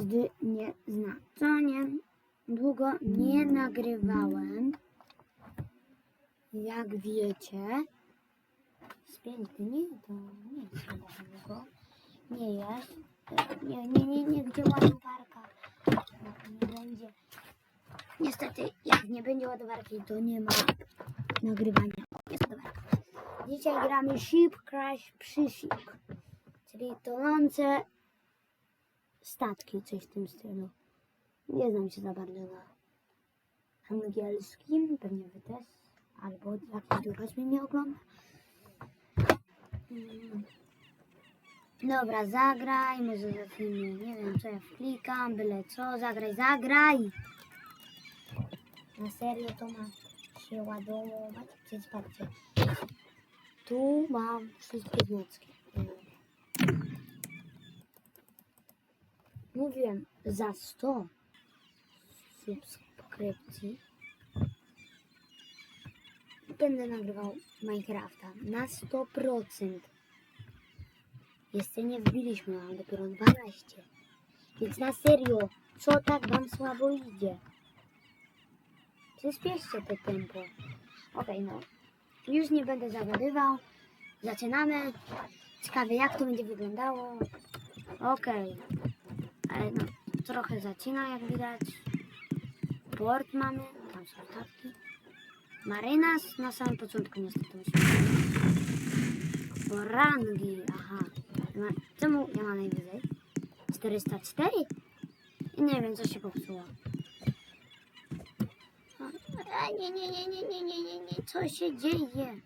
z nieznaczeniem. Długo nie nagrywałem. Jak wiecie, z pięć dni to nie jest długo. Nie jest. Nie, nie, nie, nie, gdzie ładowarka? Nie będzie. Niestety, jak nie będzie ładowarki, to nie ma nagrywania. Jest ładowarka. Dzisiaj gramy Ship Crash Przyship, czyli tonące statki, coś w tym stylu. Nie znam się za bardzo na angielskim, pewnie wy też, albo jakiś dorosły mnie ogląda. Mm. Dobra, zagraj, może zacznijmy, nie wiem co ja wklikam, byle co, zagraj, zagraj! Na serio to ma się ładować, więc patrzcie, tu mam wszystkie wnioski. Mówiłem, za 100 subskrypcji będę nagrywał Minecrafta na 100%. Jeszcze nie wbiliśmy, mam dopiero 12. Więc na serio, co tak wam słabo idzie? Przyspieszcie te tempo. Okej, no. Już nie będę zagadywał. Zaczynamy. Ciekawe jak to będzie wyglądało. Okej. Ale no, trochę zacina jak widać. Port mamy. Tam są statki. Marynarz na samym początku niestety musimy. Rangi, aha. Czemu ja mam najwyżej? 404? I nie wiem, co się popsuło. A, nie, nie, nie, nie, nie, nie, nie, nie, co się dzieje?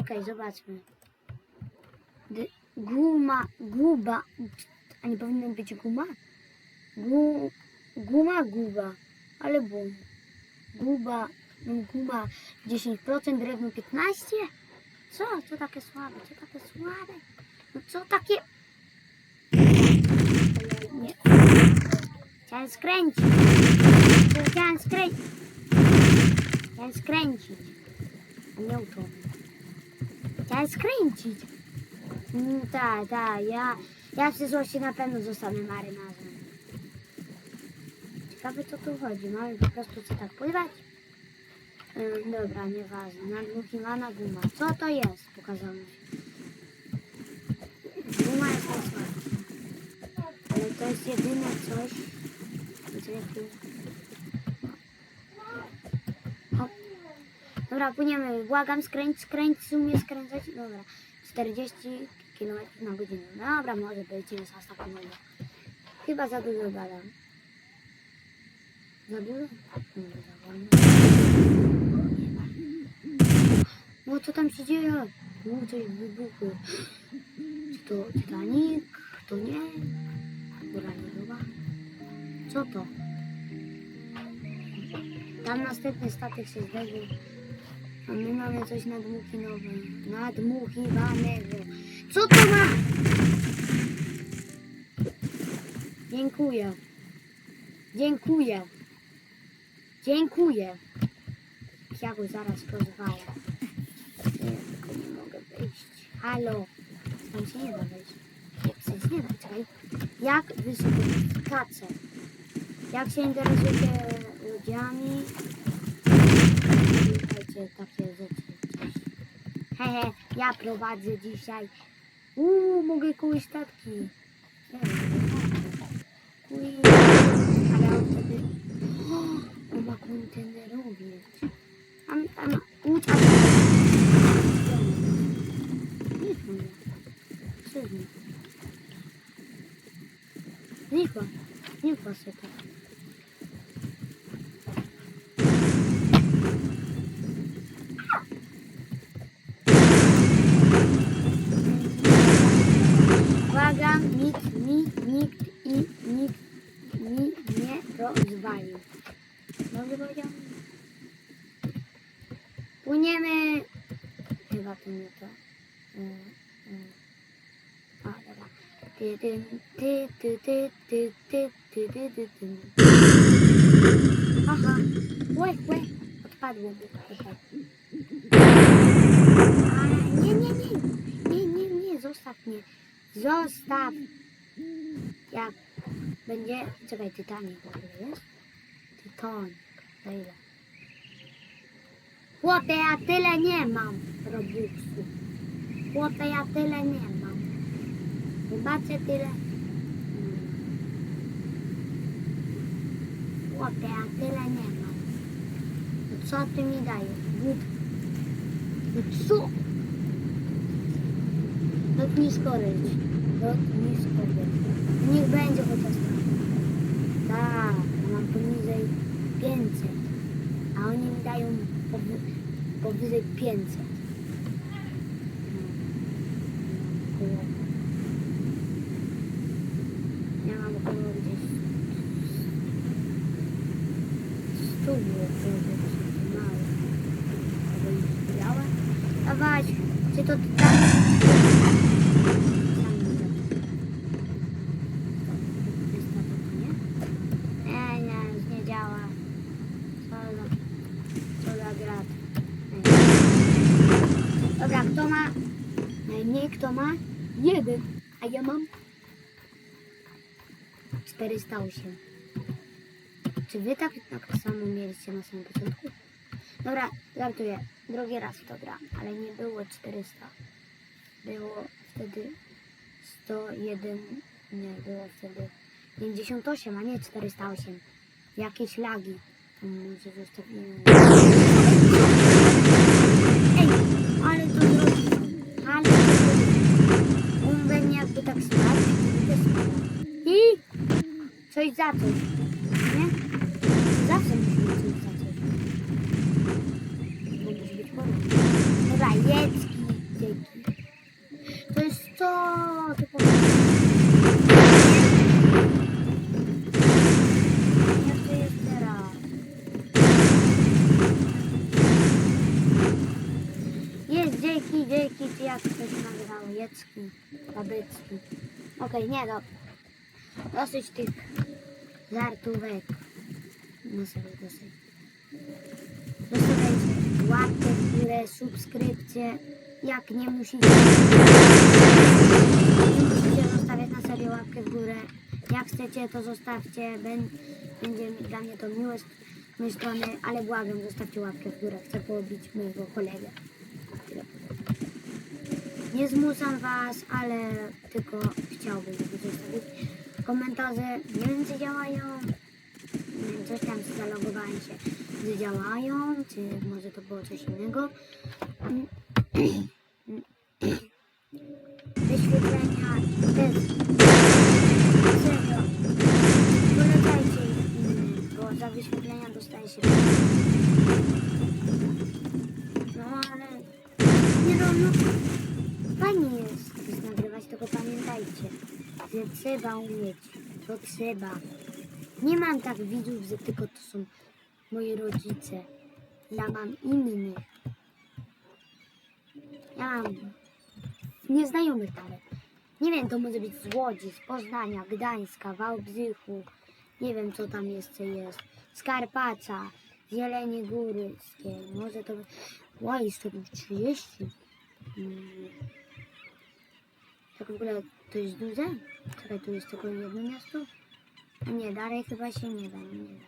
Okej, zobaczmy. D guma, guba, a nie powinno być guma? Gu, guma, guba, ale bum. Guba, no guma 10%, drewno 15%? Co? Co takie słabe? Co takie słabe? No co takie... Nie. Chciałem skręcić. Chciałem skręcić. Chciałem skręcić. Nie to. Chciałem skręcić. Tak, tak, ja, ja w przyszłości na pewno zostanę marynarzem. Ciekawe co tu chodzi. Mamy po prostu co tak pływać? Ym, dobra, nieważne. Nadmuchiwana guma. Co to jest? Pokazano się. Guma jest najsłabsza. Ale to jest jedyne coś. co. Hop. Dobra, płyniemy. Błagam, skręć, skręć, sumie skręcać. Dobra. 40 km na godzinę. Dobra, może być. Jest ostatniego. Chyba za dużo gadam. Za dużo? Nie, za wolno. No co tam się dzieje? No coś wybuchło. Czy to Titanic? To nie? Góra niedowa? Co to? Tam następny statek się zderzył. A my mamy coś nadmuchinowe. Nadmuchiwanego. Co to ma? Dziękuję. Dziękuję. Dziękuję. Ja go zaraz rozwalę. Nie, tylko nie mogę wejść. Halo. Tam się nie da wejść. Jak się nie da, czekaj. Jak wysoko skaczę? Jak się interesujecie ludziami? Słuchajcie, takie rzeczy. Hehe, ja prowadzę dzisiaj. Uuu, mogę koły statki. Znaczy. Ale on sobie. O, on ma kontenerowiec. Tam, tam, u, tam. Zniszcz mnie. Zniszcz mnie. Zniszcz mnie. Zniszcz mnie. Nie rozwalił. Dobrze powiedział? Płyniemy. Chyba to nie to. Mm, mm. O, dobra. Ty, ty, ty, ty, ty, ty, ty, ty, ty, ty, ty. Aha. Łe, łe. Odpadło. A, Nie, nie, nie. Nie, nie, nie. Zostaw mnie. Zostaw. Ja będzie... Czekaj, Titanic w jest? Titanic. Za ile? Chłopie, ja tyle nie mam Robuxu. Chłopie, ja tyle nie mam. Zobaczcie tyle. Chłopie, ja tyle nie mam. No co ty mi dajesz? Głupie. No co? Lotnisko ryć. Niech będzie chociaż tam. Tak, ja mam poniżej 500. A oni mi dają powy, powyżej 500. No. Około. Ja mam około gdzieś 100 było. Dawać, czy to tam? Nie, nie, już nie działa. Co za, co za grat. Dobra, kto ma? Nie, kto ma? Jeden, a ja mam 408. Czy wy tak, tak samo mieliście na samym początku? Dobra, żartuję. Drugi raz to gram, ale nie było 400. Było wtedy 101, nie, było wtedy 58, a nie 408. Jakieś lagi. Mm, Może zostawiłem. Coś za coś. Nie? Zawsze musi być coś za coś. Bo być chore. Dobra, jedzki, dzięki. To jest? To to? Jest dzięki, dzięki, czy jak to się nazywało? Jecki, babycki. Okej, nie no. Dosyć tych żartówek. No sobie dosyć. Zostawiajcie łapkę w górę, subskrypcję. Jak nie musicie, nie musicie zostawiać na serio łapkę w górę. Jak chcecie, to zostawcie. Bę- Będzie dla mnie to miłe z mojej strony, ale błagam, zostawcie łapkę w górę. Chcę pobić mojego kolegę. Nie zmuszam was, ale tylko chciałbym, żeby zostawić komentarze. Czy działają. Coś tam zalogowałem się, że działają, czy może to było coś innego. Wyświetlenia też. Serio. Polecajcie innych, bo za wyświetlenia dostaje się. No ale. Nie no, no. Fajnie jest nagrywać, tylko pamiętajcie, że trzeba umieć. To trzeba. Nie mam tak widzów, że tylko to są moi rodzice. Ja mam innych. Ja mam nieznajomych nawet. Nie wiem, to może być z Łodzi, z Poznania, Gdańska, Wałbrzychu. Nie wiem, co tam jeszcze jest. Skarpacza, Zielenie Górskie. Może to... Oj, 130. Mm. Tak w ogóle to jest duże? Czekaj, tu jest tylko jedno miasto? Nie, dalej chyba się nie da, nie da.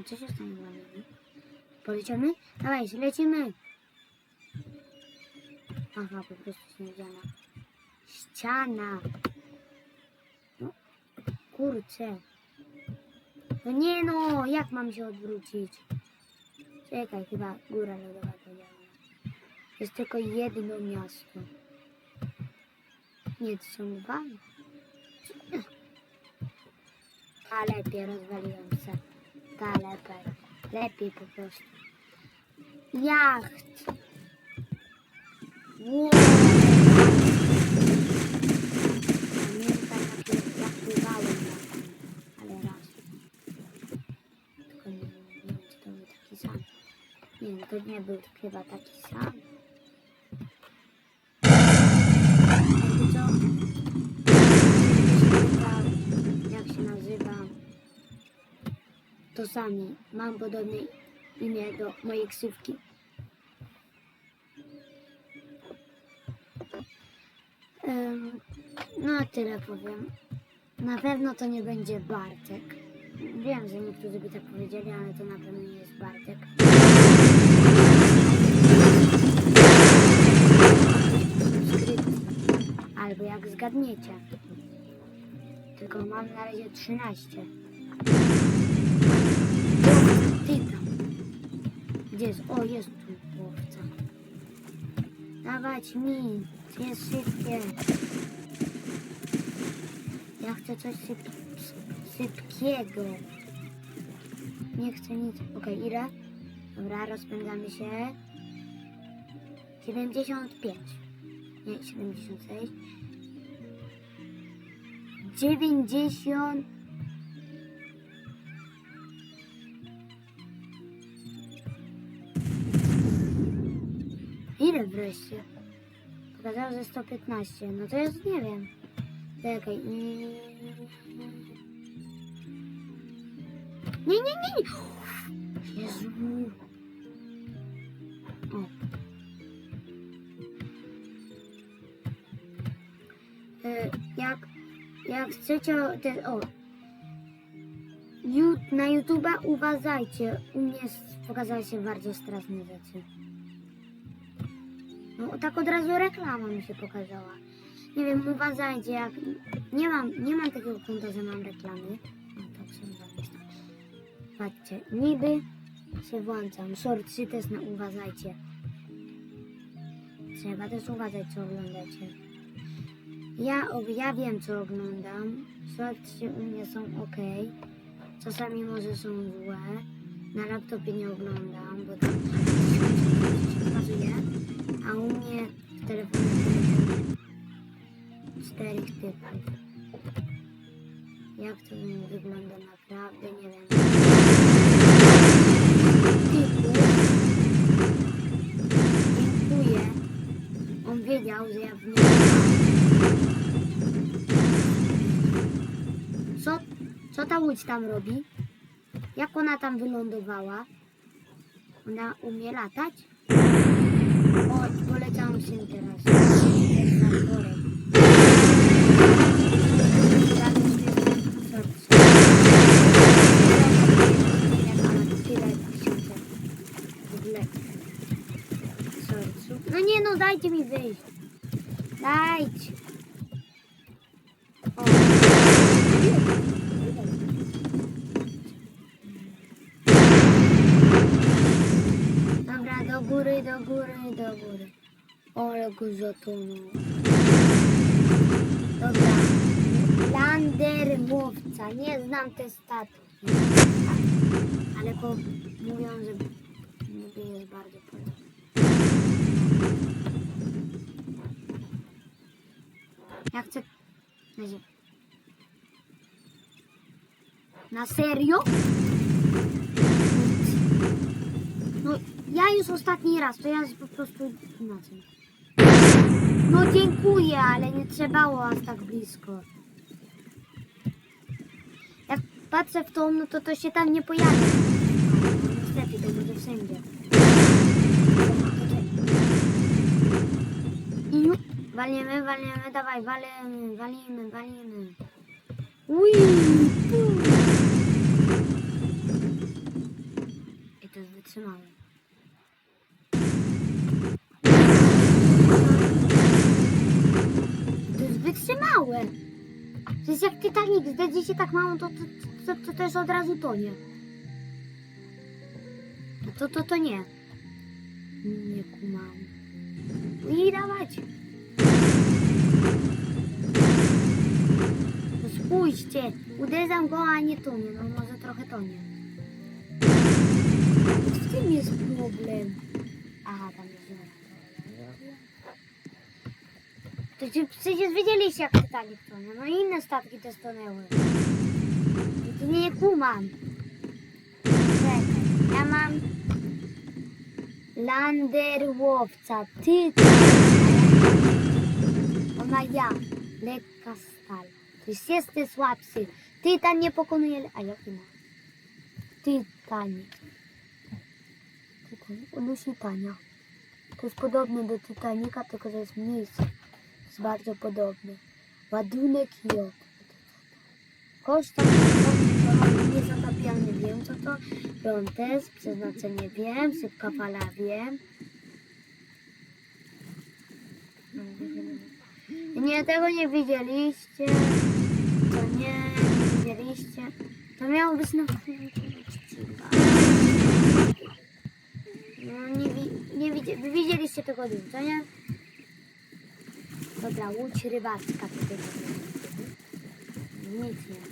A co się stanie dalej? Poleciamy? Dawaj, lecimy! Aha, po prostu śnieżana. Ściana! No, kurczę. No nie no, jak mam się odwrócić? Czekaj, chyba góra lodowa to działa. Jest tylko jedno miasto. Nie, to są dwa. A lepiej rozwaliłem się. Ta lepiej. Lepiej po prostu. Jacht. Wow. Raz. Tylko nie, to nie był chyba taki sam. Jakby co? Jak się nazywa? To sami. Mam podobne imię do mojej ksywki. No No tyle powiem. Na pewno to nie będzie Bartek. Wiem, że niektórzy by tak powiedzieli, ale to na pewno nie jest Bartek. Albo jak zgadniecie. Tylko mam na razie 13. Ty tam. Gdzie jest? O, jest tu łowca. Dawać mi. Jest szybkie. Ja chcę coś syp, sypkiego. Nie chcę nic. Okej, ile? Dobra, rozpędzamy się. 75. Nie, 76. 90. Ile wreszcie? Pokazało, że 115. No to jest, nie wiem. Czekaj. Nie, nie, nie, nie. Jezu. O. E, Jak, jak chcecie, o. Na YouTube'a uważajcie. U mnie pokazały się bardziej straszne rzeczy. Tak od razu reklama mi się pokazała. Nie wiem, uważajcie, jak nie mam, nie mam takiego konta, że mam reklamy. No tak sobie zamyślam. Patrzcie, niby się włączam. Shortsy też na uważajcie. Trzeba też uważać, co oglądacie. Ja, o- ja wiem, co oglądam. Shortsy u mnie są ok. Czasami może są złe. Na laptopie nie oglądam, bo tam się pokazuje. A u mnie w telefonie czterech typów. Jak to wygląda naprawdę, nie wiem. Typów. Dziękuję. On wiedział, że ja w nim Co, co ta łódź tam robi? Jak ona tam wylądowała? Ona umie latać? O, poleciałam się teraz. No nie no, dajcie mi wyjść. Dajcie. Do góry, do góry. Ale go zatonął. Dobra. Lander łowca. Nie znam te statki. Ale po, mówią, że niby jest bardzo podobny. Ja chcę... Na serio? No, ja już ostatni raz, to ja po prostu inaczej. No dziękuję, ale nie trzebało aż tak blisko. Jak patrzę w tą, no to to się tam nie pojawi. Niestety, to będzie wszędzie. I ju- walimy, walimy, dawaj, walimy, walimy, walimy. Ui, pum. I to jest wytrzymałe. To jest jak Titanic, zderzy się tak mało, to, to, to, to też od razu tonie. No to, to, to nie. Nie kumam. I dawać. No spójrzcie, uderzam go, a nie tonie. No może trochę tonie. W tym jest problem. Aha, tam jest dziura. To ci- przecież widzieliście jak Titanic tonie. No i inne statki też tonęły. I to nie kumam. Czekaj, ja mam Lander łowca. Ty. Ona ja. Lekka stal. To jest jesteś słabszy. Tytan nie pokonuje... A jaki ma? Titanic. Tytan. On jest Titania. To jest podobne do Titanica, tylko że jest mniejszy. Jest bardzo podobny. Ładunek J. Koszt niezatapialny wiem co to. Prątes, przeznaczenie wiem, sypka fala wiem. Nie, tego nie widzieliście. To nie widzieliście. To miało być na No nie, wi- nie widzieliście tego co nie? Dobra, łódź rybacka tutaj. Nic nie ma.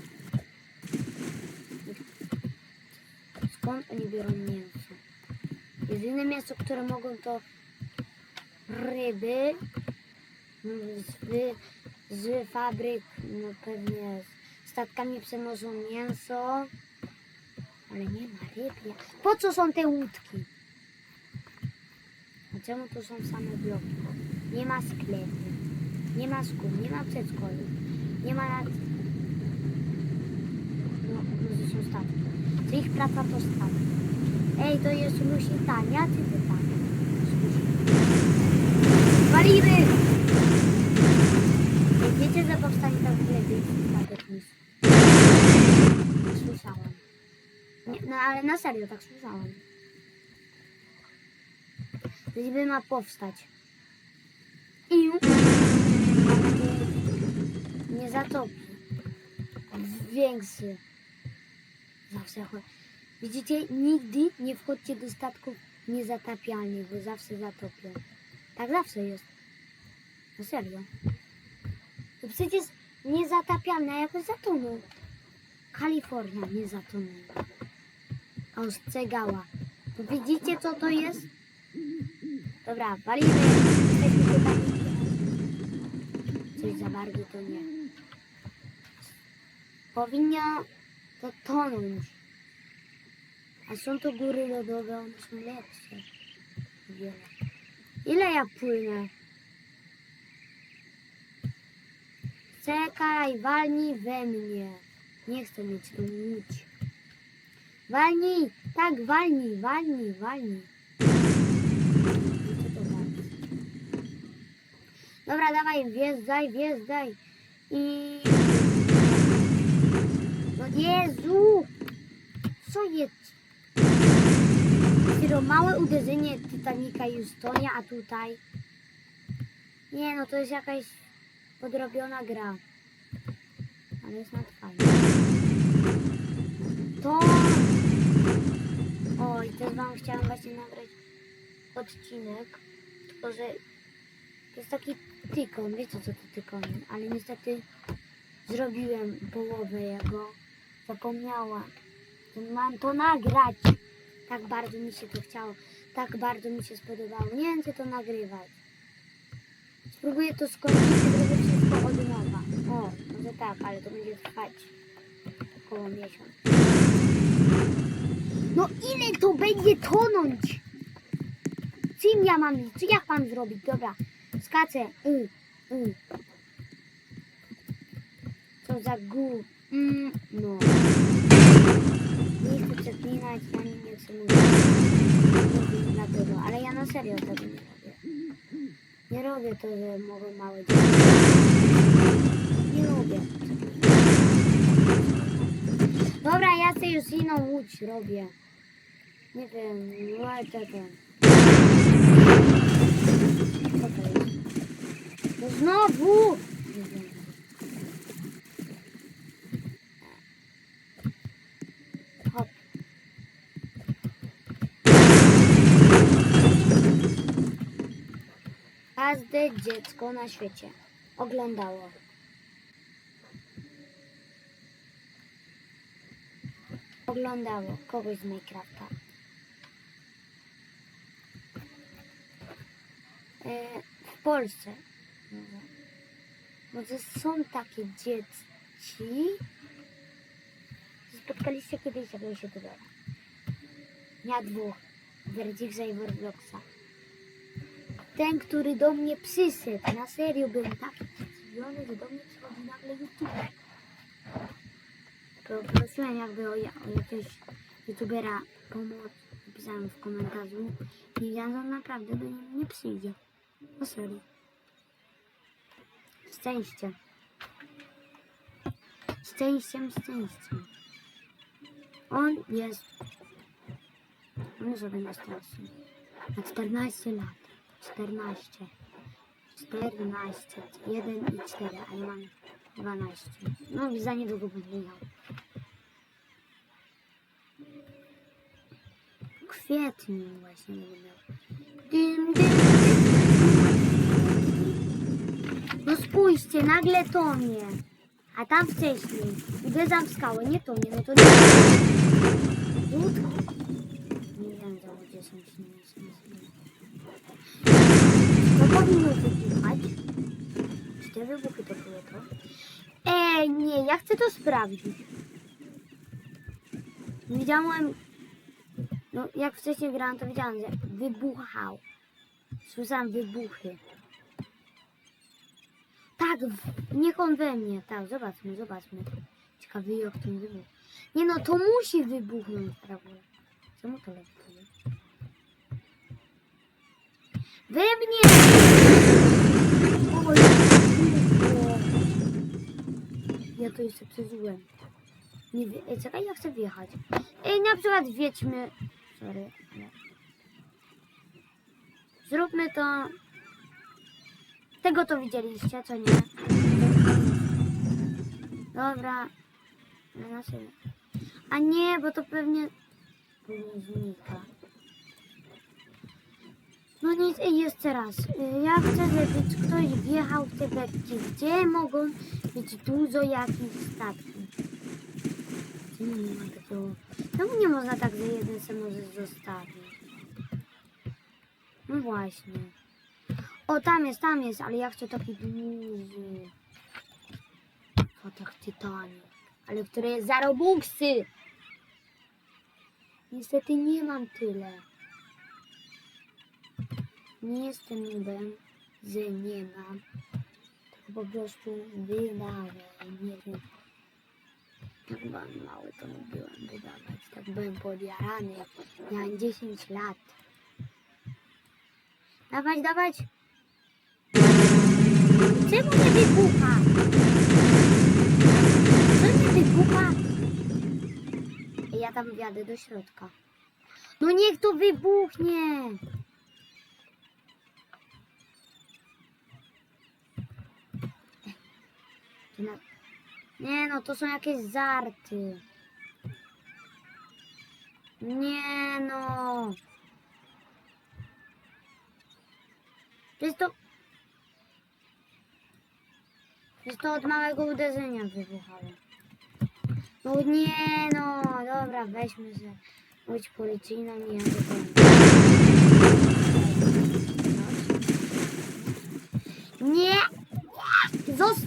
Skąd oni biorą mięso? Jedyne mięso, które mogą to ryby z, z fabryk, no pewnie statkami przenoszą mięso, ale nie ma ryb. Ja- Po co są te łódki? A czemu tu są same bloki? Nie ma sklepu, nie ma szkół, nie ma przedszkoli, nie ma nad... No, może są statki. Czy ich praca to statki? Ej, to jest Lusitania, czy Tytania? Walimy! Ej, wiecie, że powstanie statek. Słyszałam. Nie, no ale na serio, tak słyszałam. Niby ma powstać. I nie zatopi. Większy. Zawsze chodzi. Widzicie, nigdy nie wchodźcie do statków niezatapialnych, bo zawsze zatopią. Tak zawsze jest. No serio. No przecież niezatapialne, a jakoś zatonął. Kalifornia nie zatonęła. Ostrzegała. To widzicie co to jest? Dobra, walimy. Coś za bardzo to nie. Powinno to tonąć. A są to góry lodowe, one są lepsze. Wiele. Ile ja płynę? Czekaj, walnij we mnie. Nie chcę mieć tu łódź. Walnij, tak, walnij, walnij, walnij? Dobra, dawaj, wjeżdżaj, wjeżdżaj. I... Jezu! Co jest? Dopiero małe uderzenie Titanica już tonie, a tutaj... Nie no, to jest jakaś podrobiona gra. Ale jest nadfajna. To... Oj, też wam chciałam właśnie nagrać odcinek, tylko że jest taki tykon, wiecie co to tykon, ale niestety zrobiłem połowę jego, zapomniałam. Mam to nagrać. Tak bardzo mi się to chciało, tak bardzo mi się spodobało. Nie wiem, czy to nagrywać. Spróbuję to skończyć i zrobię wszystko od nowa. O, może tak, ale to będzie trwać około miesiąc. No ile to będzie tonąć? Czym ja mam? Co jak mam zrobić? Dobra, skaczę. Y, y. Co za gu... Mm, no. Nie chcę przeklinać, ani nie chcę mówić. Nie wiem dlaczego, ale ja na serio tego nie robię. Nie robię to, że mogą małe dzieci. Nie lubię. Dobra, ja sobie już inną łódź robię. Nie wiem, no ale to ten. No znowu! Nie wiem. Hop. Każde dziecko na świecie oglądało. Oglądało kogoś z Minecrafta. E, w Polsce. Może. Są takie dzieci. Spotkaliście kiedyś jakiegoś youtubera. Ja dwóch. Werdzicha i Robloxa. Ten, który do mnie przyszedł. Na serio byłem taki zdziwiony, że do mnie przychodzi nagle youtuber. Poprosiłem jakby o, o jakiegoś youtubera pomoc. Napisałem w komentarzu. I ja on naprawdę do niego nie przyjdzie. Na serio. Szczęście. Szczęściem, szczęściem. On jest... On jest sobie na stresu. Ma 14 lat. 14. 14. 1 i 4, a ja mam 12. No za niedługo będę miał. W kwietniu właśnie będę miał. Dym, dym, dym. No spójrzcie, nagle tonie. A tam wcześniej uderzam w skałę, nie tonie, no to nie. Łódka. Nie wiem, za ludzie są powinno wybuchać. Czy te wybuchy to były to? Ej, nie, ja chcę to sprawdzić. Widziałem, no jak wcześniej grałem, to widziałem, że wybuchał. Słyszałem wybuchy. Tak, niech on we mnie. Tak, zobaczmy, zobaczmy. Ciekawy jak ten wybuch. Nie no, to musi wybuchnąć, prawda? Czemu to lewituje? We mnie! Oj. Ja to jeszcze przeżyłem. Nie wie... Ej, czekaj, ja chcę wjechać. Ej, na przykład wjedźmy... Sorry, ale... Zróbmy to... Tego to widzieliście, co nie? Dobra. Na siebie. A nie, bo to pewnie... Pewnie znika. No nic, ej, jeszcze raz. Y, Ja chcę, żeby ktoś wjechał w te beczki, gdzie mogą być dużo jakichś statków. Nie ma takiego... Czemu nie można tak za jeden samochód zostawić? No właśnie. O, tam jest, tam jest, ale ja chcę taki duży. Fotek Titanic. Ale który jest za robuxy. Niestety nie mam tyle. Nie jestem nubem, że nie mam. Tylko po prostu wydałem. Nie wiem. Jak byłem mały, to lubiłem wydawać. Tak byłem podjarany. Miałem 10 lat. Dawać, dawać. Czemu nie wybucha? Co nie wybucha? Ja tam wjadę do środka. No niech to wybuchnie! Na- Nie no, to są jakieś żarty. Nie no. To jest to... Jest to od małego uderzenia wybuchało. No nie no, dobra, weźmy się. Być policyjną i ja. Nie! Nie! Zos...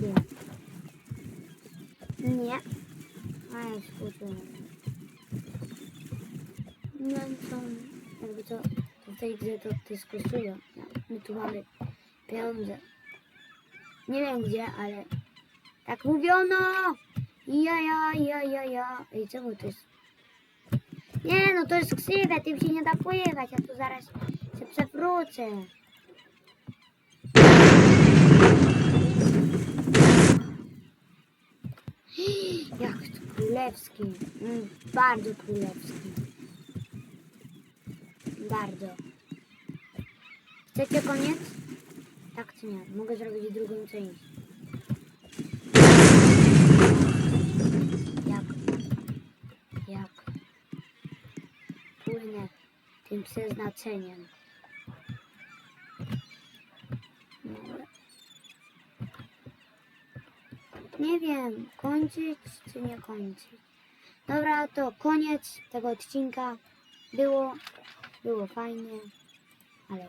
Nie. Nie. Skupiłem. No co? Jakby to, to w tej grze to dyskutują. My tu mamy pieniądze. Nie wiem gdzie, ale tak mówiono! Ja, ja, ja, ja, ja. Ej, czemu to jest? Nie, no to jest krzywe, tym się nie da pływać, ja tu zaraz się przewrócę. Jak to królewski. Mm, bardzo królewski. Bardzo. Chcecie koniec? Tak czy nie? Mogę zrobić drugą część. Jak? Jak? Płynę tym przeznaczeniem. Dobra. Nie wiem, kończyć czy nie kończyć. Dobra, to koniec tego odcinka. Było, było fajnie, ale